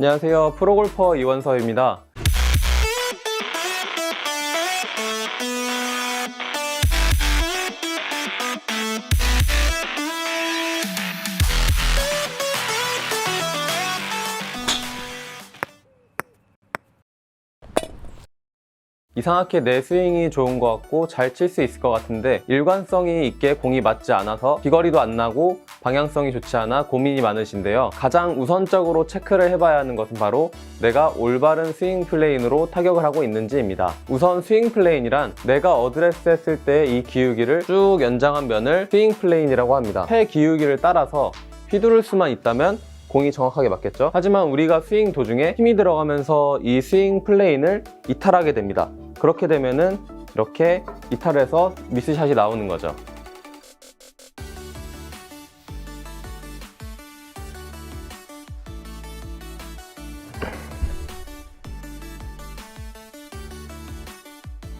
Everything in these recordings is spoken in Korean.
안녕하세요. 프로골퍼 이원서입니다. 이상하게 내 스윙이 좋은 것 같고 잘 칠 수 있을 것 같은데 일관성이 있게 공이 맞지 않아서 비거리도 안 나고 방향성이 좋지 않아 고민이 많으신데요. 가장 우선적으로 체크를 해봐야 하는 것은 바로 내가 올바른 스윙 플레인으로 타격을 하고 있는지입니다. 우선 스윙 플레인이란 내가 어드레스 했을 때 이 기울기를 쭉 연장한 면을 스윙 플레인이라고 합니다. 폐 기울기를 따라서 휘두를 수만 있다면 공이 정확하게 맞겠죠? 하지만 우리가 스윙 도중에 힘이 들어가면서 이 스윙 플레인을 이탈하게 됩니다. 그렇게 되면은 이렇게 이탈해서 미스샷이 나오는 거죠.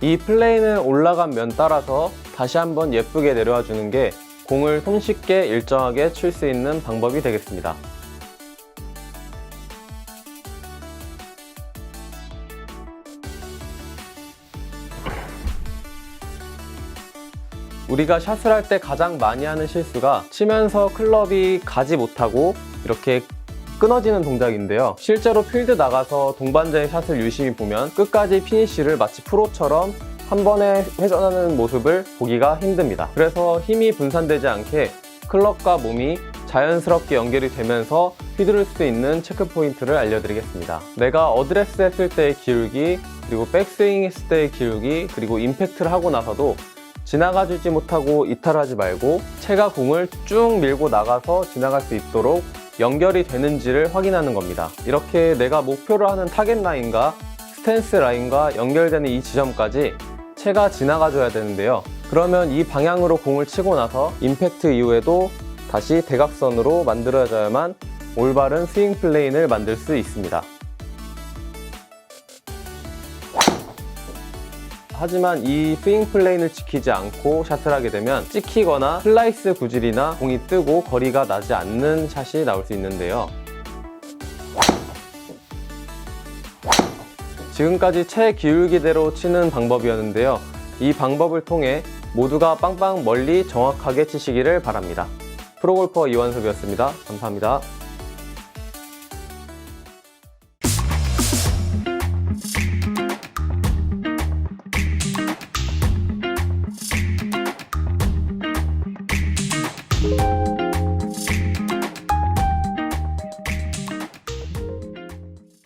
이 플레인을 올라간 면 따라서 다시 한번 예쁘게 내려와 주는 게 공을 손쉽게 일정하게 칠 수 있는 방법이 되겠습니다. 우리가 샷을 할 때 가장 많이 하는 실수가 치면서 클럽이 가지 못하고 이렇게 끊어지는 동작인데요. 실제로 필드 나가서 동반자의 샷을 유심히 보면 끝까지 피니쉬를 마치 프로처럼 한 번에 회전하는 모습을 보기가 힘듭니다. 그래서 힘이 분산되지 않게 클럽과 몸이 자연스럽게 연결이 되면서 휘두를 수 있는 체크 포인트를 알려드리겠습니다. 내가 어드레스 했을 때의 기울기, 그리고 백스윙 했을 때의 기울기, 그리고 임팩트를 하고 나서도 지나가주지 못하고 이탈하지 말고 채가 공을 쭉 밀고 나가서 지나갈 수 있도록 연결이 되는지를 확인하는 겁니다. 이렇게 내가 목표로 하는 타겟 라인과 스탠스 라인과 연결되는 이 지점까지 채가 지나가줘야 되는데요. 그러면 이 방향으로 공을 치고 나서 임팩트 이후에도 다시 대각선으로 만들어져야만 올바른 스윙 플레인을 만들 수 있습니다. 하지만 이 스윙 플레인을 지키지 않고 샷을 하게 되면 찍히거나 슬라이스 구질이나 공이 뜨고 거리가 나지 않는 샷이 나올 수 있는데요. 지금까지 채 기울기대로 치는 방법이었는데요. 이 방법을 통해 모두가 빵빵 멀리 정확하게 치시기를 바랍니다. 프로골퍼 이완섭이었습니다. 감사합니다.